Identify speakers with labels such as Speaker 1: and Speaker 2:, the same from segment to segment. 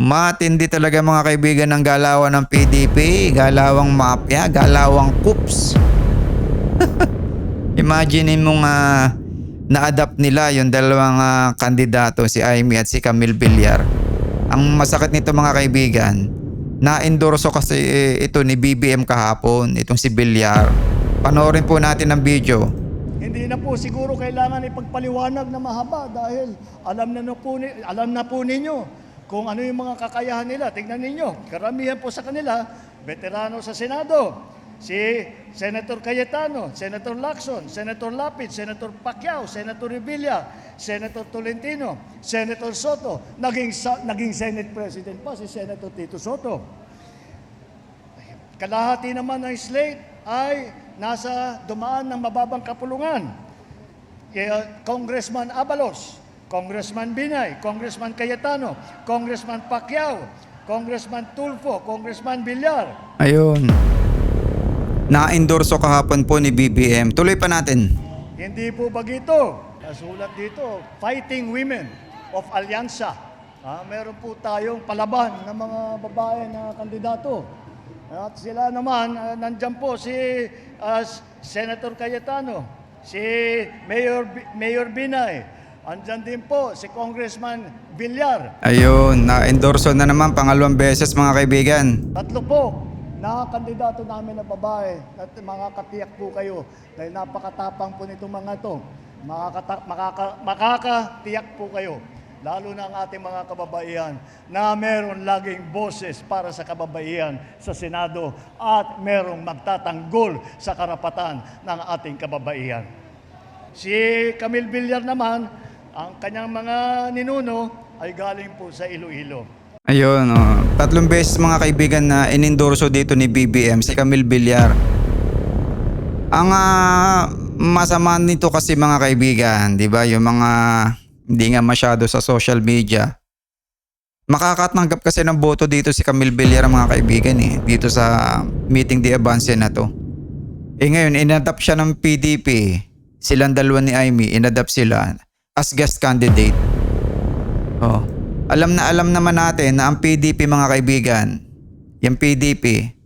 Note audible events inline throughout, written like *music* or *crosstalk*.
Speaker 1: Matindi talaga mga kaibigan ng galawan ng PDP, galawang mafia, galawang coops. *laughs* Imagine mo nga na-adapt nila yung dalawang ah, kandidato, si Amy at si Camille Villar. Ang masakit nito mga kaibigan, na-endorso kasi eh, ito ni BBM kahapon, itong si Villar. Panoorin po natin ang video.
Speaker 2: Hindi na po siguro kailangan ipagpaliwanag na mahaba dahil alam na, na po, alam na po ninyo kung ano yung mga kakayahan nila. Tingnan ninyo, karamihan po sa kanila, veterano sa Senado. Si Senator Cayetano, Senator Lacson, Senator Lapid, Senator Pacquiao, Senator Revilla, Senator Tolentino, Senator Soto, naging, naging Senate President pa si Senator Tito Soto. Kalahati naman ng slate ay nasa dumaan ng mababang kapulungan. Kaya Congressman Abalos, Congressman Binay, Congressman Cayetano, Congressman Pacquiao, Congressman Tulfo, Congressman Villar.
Speaker 1: Ayun. Na-endorso kahapon po ni BBM. Tuloy pa natin.
Speaker 2: Hindi po ba ito? Nasulat dito, Fighting Women of Alyansa. Ah, meron po tayong palaban ng mga babae na kandidato. At sila naman, ah, nandyan po si ah, Senator Cayetano, si Mayor, Bi- Mayor Binay, andyan din po si Congressman Villar.
Speaker 1: Ayun, na-endorso na naman pangalawang beses mga kaibigan.
Speaker 2: Tatlo po na kandidato namin na babae at makakatiyak po kayo dahil napakatapang po nitong mga ito. Makakata- makaka, makakatiyak po kayo lalo na ang ating mga kababaihan na meron laging boses para sa kababaihan sa Senado at merong magtatanggol sa karapatan ng ating kababaihan. Si Camille Villar naman, ang kanyang mga ninuno ay galing po sa Iloilo.
Speaker 1: Ayun, oh. tatlong beses mga kaibigan na inendorso dito ni BBM, si Camille Villar. Ang ah, masama nito kasi mga kaibigan, di ba, yung mga hindi nga masyado sa social media. Makakatanggap kasi ng boto dito si Camille Villar mga kaibigan eh, dito sa meeting di Avance na to. Eh ngayon, inadapt siya ng PDP. Silang dalawa ni Amy, inadapt sila as guest candidate. Oh. Alam na alam naman natin na ang PDP mga kaibigan, yung PDP,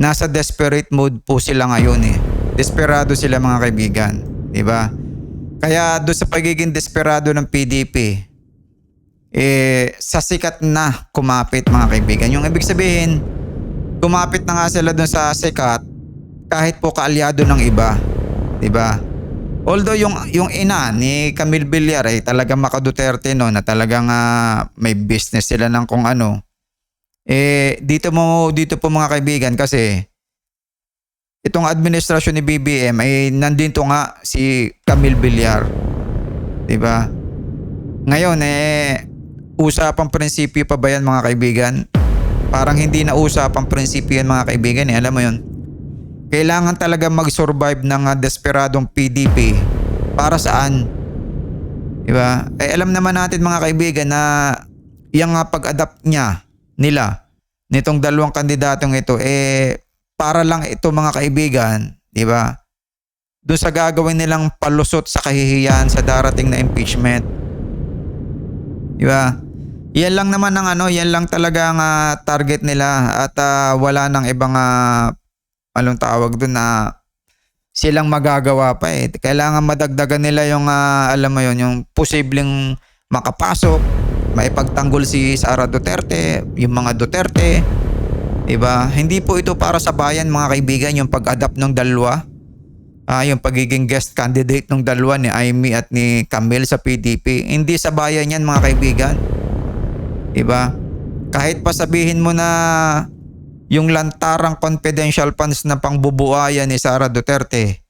Speaker 1: nasa desperate mood po sila ngayon eh. Desperado sila mga kaibigan, di ba? Kaya doon sa pagiging desperado ng PDP, eh, sa sikat na kumapit mga kaibigan. Yung ibig sabihin, kumapit na nga sila doon sa sikat kahit po kaalyado ng iba. Di ba? Although yung yung ina ni Camille Villar ay talagang maka Duterte no na talagang ah, may business sila ng kung ano. Eh dito mo dito po mga kaibigan kasi itong administrasyon ni BBM ay nandito nga si Camille Villar. 'Di ba? Ngayon eh usapang prinsipyo pa ba yan mga kaibigan? Parang hindi na usapang prinsipyo yan mga kaibigan eh. Alam mo yun? Kailangan talaga mag-survive ng ah, desperadong PDP. Para saan? Di ba? Eh, alam naman natin mga kaibigan na yung nga pag-adapt niya, nila, nitong dalawang kandidatong ito, eh, para lang ito mga kaibigan, di ba? Doon sa gagawin nilang palusot sa kahihiyan sa darating na impeachment. Di ba? Yan lang naman ang ano, yan lang talaga ang ah, target nila at ah, wala nang ibang uh, anong tawag doon na silang magagawa pa eh. Kailangan madagdagan nila yung ah, alam mo yon yung posibleng makapasok, maipagtanggol si Sara Duterte, yung mga Duterte. Diba? Hindi po ito para sa bayan mga kaibigan yung pag-adapt ng dalawa. Ah, yung pagiging guest candidate ng dalawa ni Amy at ni Camille sa PDP. Hindi sa bayan yan mga kaibigan. Diba? Kahit pa sabihin mo na yung lantarang confidential funds na pangbubuhayan ni Sara Duterte,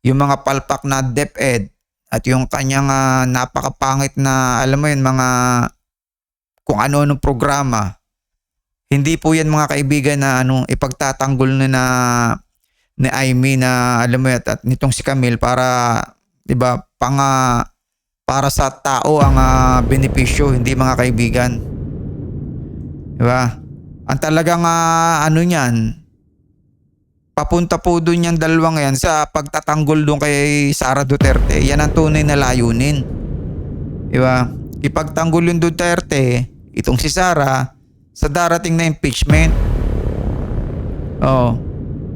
Speaker 1: yung mga palpak na DepEd, at yung kanyang ah, napakapangit na, alam mo yun, mga kung ano-anong programa, hindi po yan mga kaibigan na ano, ipagtatanggol na na ni Amy na alam mo yun, at nitong si Camille para 'di ba pang ah, para sa tao ang ah, benepisyo hindi mga kaibigan. 'Di ba? Ang talagang ah, ano niyan papunta po doon yung dalawang yan sa pagtatanggol doon kay Sara Duterte. Yan ang tunay na layunin. Di ba? Ipagtanggol yung Duterte, itong si Sara sa darating na impeachment. Oh.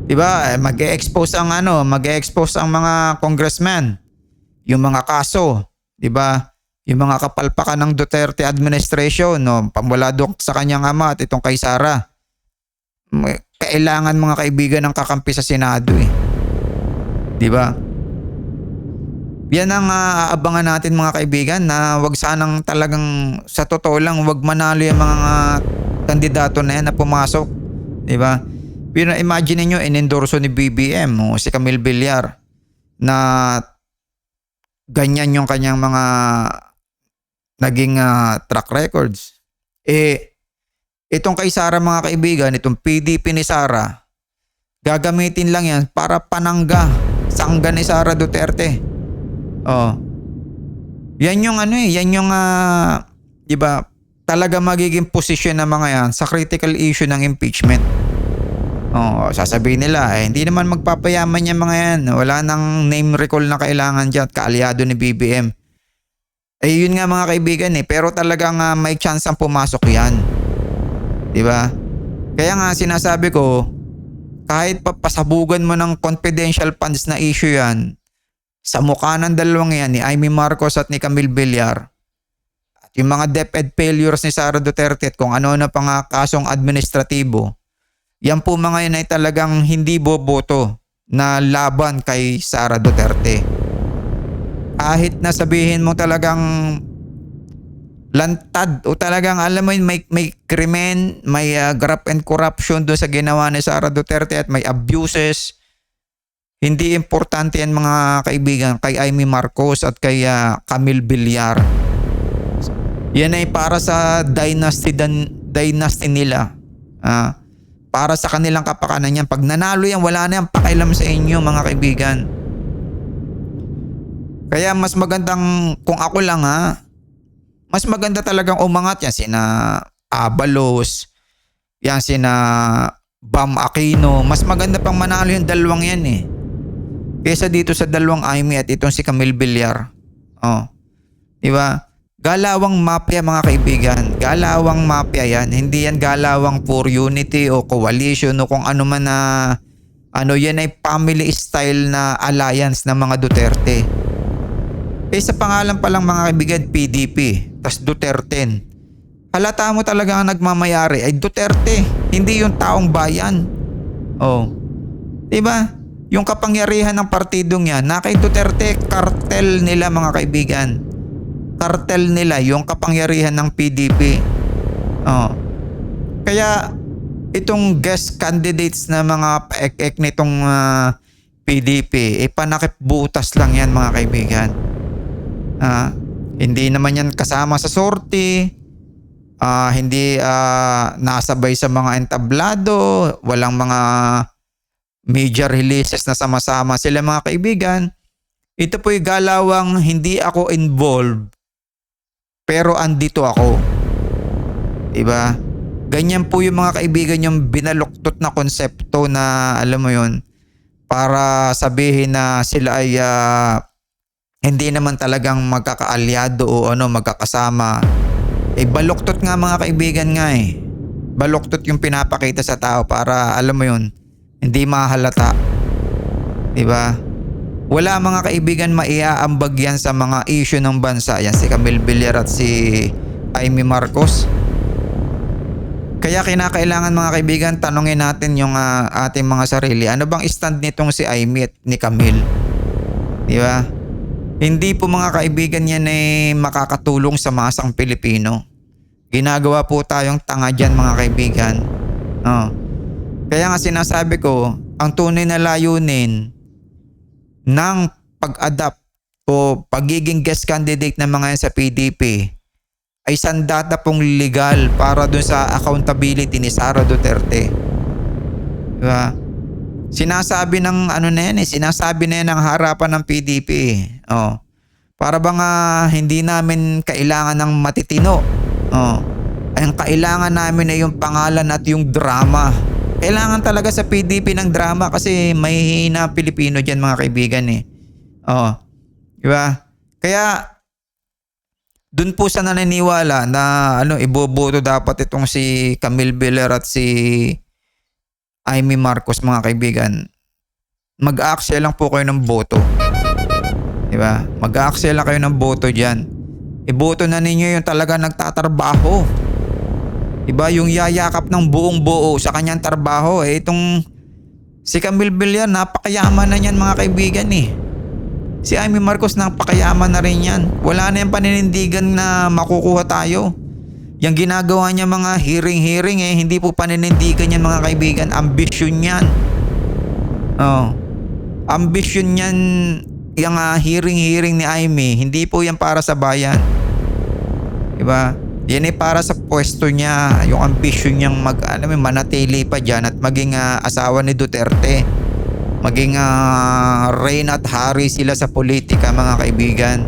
Speaker 1: 'Di ba? Eh, Mag-expose ang ano, mag-expose ang mga congressman. Yung mga kaso, 'di ba? Yung mga kapalpakan ng Duterte administration, no, pamula doon sa kanyang ama at itong kay Sara. Kailangan mga kaibigan ng kakampi sa Senado eh. 'Di ba? Yan ang ah, aabangan natin mga kaibigan na wag sanang talagang sa totoo lang wag manalo yung mga kandidato na yan na pumasok. 'Di ba? Pero imagine niyo inendorso ni BBM o si Camille Villar na ganyan yung kanyang mga naging ah, track records. Eh itong kay Sara mga kaibigan, itong PDP ni Sara, gagamitin lang yan para panangga sangga ni Sara Duterte. Oh. Yan yung ano eh, yan yung ah, 'di ba? Talaga magiging posisyon ng mga yan sa critical issue ng impeachment. Oh, sasabihin nila, eh, hindi naman magpapayaman yung mga yan. Wala nang name recall na kailangan dyan, kaalyado ni BBM. Eh, yun nga mga kaibigan eh. Pero talagang ah, may chance ang pumasok yan. Di ba? Kaya nga sinasabi ko, kahit papasabugan mo ng confidential funds na issue yan, sa mukha ng dalawang yan, ni Amy Marcos at ni Camille Villar, at yung mga DepEd failures ni Sara Duterte at kung ano na pa kasong administratibo, yan po mga yan ay talagang hindi boboto na laban kay Sara Duterte. Kahit na sabihin mo talagang lantad o talagang alam mo yun, may, may krimen, may uh, graft and corruption doon sa ginawa ni Sara Duterte at may abuses. Hindi importante yan mga kaibigan kay Amy Marcos at kay uh, Camille Villar. Yan ay para sa dynasty, dan, dynasty nila. Ah, para sa kanilang kapakanan yan. Pag nanalo yan, wala na yan pakialam sa inyo mga kaibigan. Kaya mas magandang kung ako lang ha, mas maganda talagang umangat yan sina Abalos, yan sina Bam Aquino. Mas maganda pang manalo yung dalawang yan eh. Kesa dito sa dalawang Amy at itong si Camille Villar. Oh. Di ba? Galawang mafia mga kaibigan. Galawang mafia yan. Hindi yan galawang for unity o coalition o kung ano man na ano yan ay family style na alliance ng mga Duterte. Eh sa pangalan pa lang mga kaibigan, PDP, tas Duterte. Halata mo talaga ang nagmamayari ay Duterte, hindi yung taong bayan. Oh. 'Di ba? Yung kapangyarihan ng partidong yan, na kay Duterte, kartel nila mga kaibigan. Kartel nila yung kapangyarihan ng PDP. Oh. Kaya itong guest candidates na mga paek-ek nitong ah, PDP, eh butas lang yan mga kaibigan. Ah, hindi naman yan kasama sa sorti. Ah, hindi ah, nasabay sa mga entablado, walang mga major releases na sama-sama sila mga kaibigan. Ito po'y galawang hindi ako involved pero andito ako. 'Di ba? Ganyan po yung mga kaibigan yung binaluktot na konsepto na alam mo yon para sabihin na sila ay ah, hindi naman talagang magkakaalyado o ano magkakasama. Eh baluktot nga mga kaibigan nga eh. Baluktot yung pinapakita sa tao para alam mo yun, hindi mahalata. 'Di ba? Wala mga kaibigan maiaambag yan sa mga issue ng bansa. Yan si Camille Villar at si Amy Marcos. Kaya kinakailangan mga kaibigan tanungin natin yung ah, ating mga sarili. Ano bang stand nitong si Amy at ni Camille? Di ba? Hindi po mga kaibigan yan ay makakatulong sa masang Pilipino. Ginagawa po tayong tanga dyan mga kaibigan. Oh. Kaya nga sinasabi ko, ang tunay na layunin ng pag-adapt o pagiging guest candidate ng mga yan sa PDP ay sandata pong legal para dun sa accountability ni Sara Duterte. Diba? Sinasabi ng ano na yan eh, sinasabi na yan ng harapan ng PDP. Oh. Para bang ah, hindi namin kailangan ng matitino. Oh. Ang kailangan namin ay yung pangalan at yung drama. Kailangan talaga sa PDP ng drama kasi may hina Pilipino dyan mga kaibigan eh. Oh. Diba? Kaya Doon po sa naniniwala na ano iboboto dapat itong si Camille Villar at si Amy Marcos mga kaibigan. Mag-aaksaya lang po kayo ng boto. Di ba? Mag-aaksaya lang kayo ng boto diyan. Iboto na ninyo yung talaga nagtatrabaho. Diba? Yung yayakap ng buong buo sa kanyang trabaho. Eh, itong si Camille Villar, napakayaman na niyan mga kaibigan eh. Si Amy Marcos, napakayaman na rin yan. Wala na yung paninindigan na makukuha tayo. Yung ginagawa niya mga hearing-hearing eh, hindi po paninindigan yan mga kaibigan. Ambisyon yan. Oh. Ambisyon yan, yung ah, hearing-hearing ni Amy, hindi po yan para sa bayan. Diba? Yan ay para sa pwesto niya, yung ambisyon niyang mag, alam mo, manatili pa dyan at maging ah, asawa ni Duterte. Maging uh, Rain at Harry sila sa politika mga kaibigan.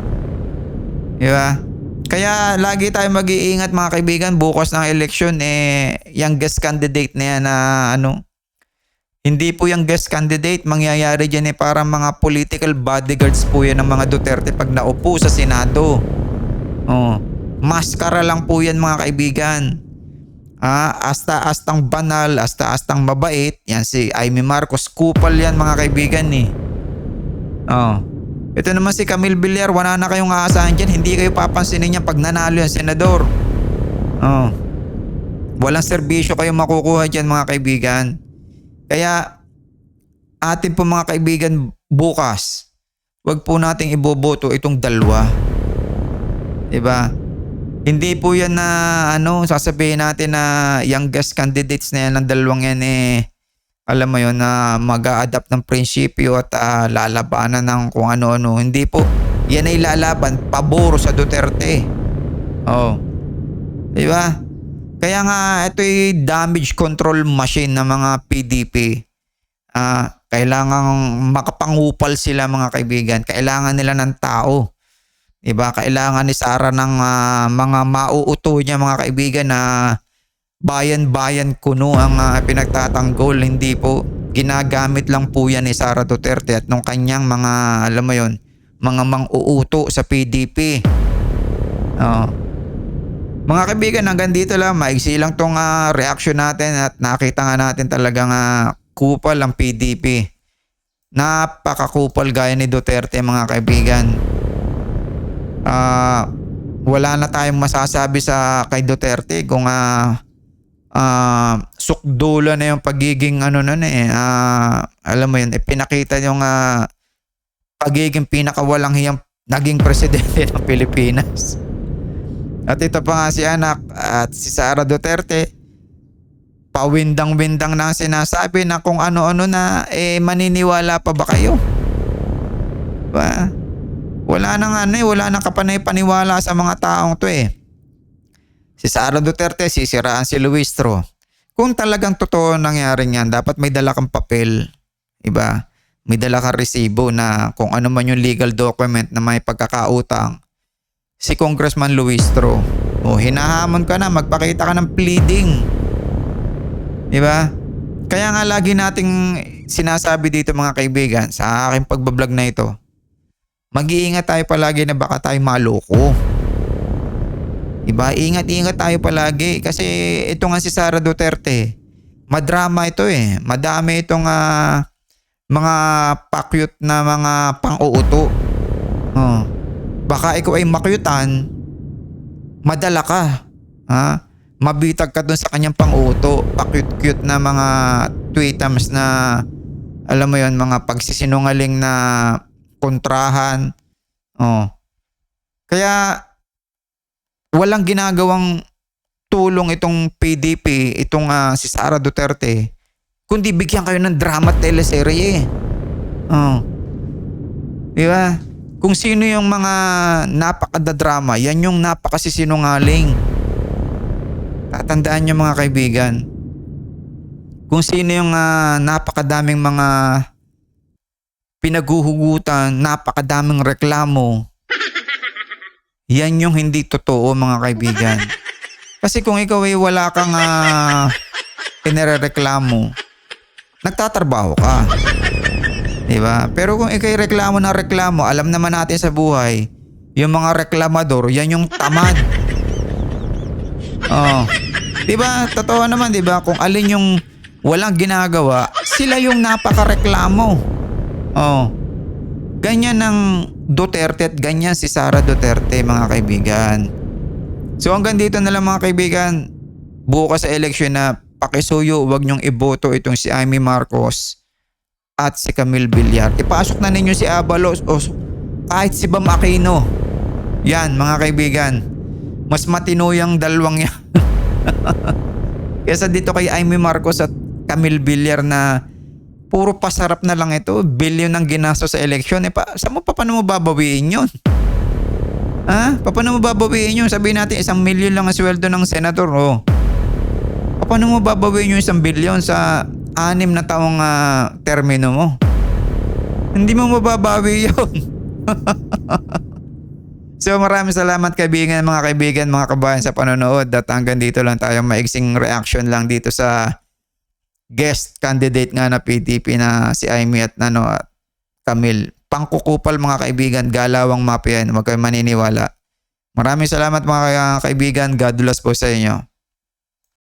Speaker 1: Diba? Kaya lagi tayo mag-iingat mga kaibigan bukas ng eleksyon eh yung guest candidate na yan na ano hindi po yung guest candidate mangyayari dyan eh para mga political bodyguards po yan ng mga Duterte pag naupo sa Senado. Oh. Maskara lang po yan mga kaibigan. Ah, asta-astang banal, asta-astang mabait. Yan si Amy Marcos. Kupal yan mga kaibigan eh. Oh. Ito naman si Camille Villar, wala na kayong aasahan dyan. Hindi kayo papansinin niya pag nanalo yung senador. Oh. Walang serbisyo kayo makukuha dyan mga kaibigan. Kaya atin po mga kaibigan bukas, wag po nating iboboto itong dalawa. 'Di ba? Hindi po yan na ano, sasabihin natin na youngest candidates na yan ng dalawang yan eh alam mo yon na mag adapt ng prinsipyo at ah, lalabanan ng kung ano-ano. Hindi po. Yan ay lalaban pabor sa Duterte. Oh. Di ba? Kaya nga ito ay damage control machine ng mga PDP. Ah, kailangang makapangupal sila mga kaibigan. Kailangan nila ng tao. 'Di ba? Kailangan ni Sara ng ah, mga mauuto niya mga kaibigan na bayan-bayan kuno ang ah, pinagtatanggol. Hindi po ginagamit lang po yan ni Sara Duterte at nung kanyang mga alam mo yon mga mang-uuto sa PDP. Oh. Mga kaibigan, hanggang dito lang. Maigsi lang tong ah, reaction natin at nakita nga natin talagang uh, kupal ang PDP. Napakakupal gaya ni Duterte mga kaibigan. Ah, wala na tayong masasabi sa kay Duterte kung ah ah, sukdula na yung pagiging ano na eh. ah, alam mo yun, eh, pinakita yung ah, pagiging pinakawalang hiyang naging presidente *laughs* ng Pilipinas. At ito pa nga si anak at si Sara Duterte, pawindang-windang na sinasabi na kung ano-ano na, eh maniniwala pa ba kayo? Ba? Wala nang ano eh, wala nang kapanay-paniwala sa mga taong to eh. Si Sara Duterte, sisiraan si Luistro. Kung talagang totoo nangyari niyan, dapat may dala kang papel. Iba? May dala kang resibo na kung ano man yung legal document na may pagkakautang si Congressman Luistro. O hinahamon ka na, magpakita ka ng pleading. Di ba? Kaya nga lagi nating sinasabi dito mga kaibigan sa aking pagbablog na ito. Mag-iingat tayo palagi na baka tayo maloko. Diba? Ingat-ingat tayo palagi kasi ito nga si Sara Duterte. Madrama ito eh. Madami itong ah, mga pakyut na mga pang-uuto. Oh. Baka ikaw ay makyutan, madala ka. Ha? Mabitag ka dun sa kanyang pang-uto. Pakyut-cute na mga tweetams na alam mo yon mga pagsisinungaling na kontrahan. Oh. Kaya walang ginagawang tulong itong PDP, itong ah, si Sara Duterte, kundi bigyan kayo ng drama teleserye. Oh. Di ba? Kung sino yung mga napakadadrama, yan yung napakasisinungaling. Tatandaan nyo mga kaibigan. Kung sino yung ah, napakadaming mga pinaguhugutan, napakadaming reklamo, yan yung hindi totoo mga kaibigan. Kasi kung ikaw ay wala kang uh, inireklamo, nagtatrabaho ka. Di ba? Pero kung ikaw ay reklamo na reklamo, alam naman natin sa buhay, yung mga reklamador, yan yung tamad. Oh. 'Di ba? Totoo naman, 'di ba? Kung alin yung walang ginagawa, sila yung napakareklamo. Oh. Ganyan ng Duterte at ganyan si Sara Duterte, mga kaibigan. So hanggang dito na lang mga kaibigan. Bukas sa eleksyon na pakisuyo, wag niyong iboto itong si Amy Marcos at si Camille Villar. Ipasok na ninyo si Abalos o kahit si Bam Aquino. Yan mga kaibigan. Mas matino dalawang yan. *laughs* Kesa dito kay Amy Marcos at Camille Villar na puro pasarap na lang ito. Billion ang ginasto sa eleksyon. Eh, pa, saan mo pa paano mo babawiin yun? Ha? Pa, Paano mo babawiin yun? Sabihin natin isang milyon lang ang sweldo ng senador. Oh. Pa, Paano mo babawiin yung isang bilyon sa anim na taong ah, termino mo? Hindi mo mababawi yun. *laughs* So maraming salamat kaibigan, mga kaibigan, mga kabayan sa panonood at hanggang dito lang tayo maiksing reaction lang dito sa guest candidate nga na PDP na si Amy at ano at Camille. Pangkukupal mga kaibigan, galawang mafia yan, huwag kayong maniniwala. Maraming salamat mga kaibigan, God bless po sa inyo.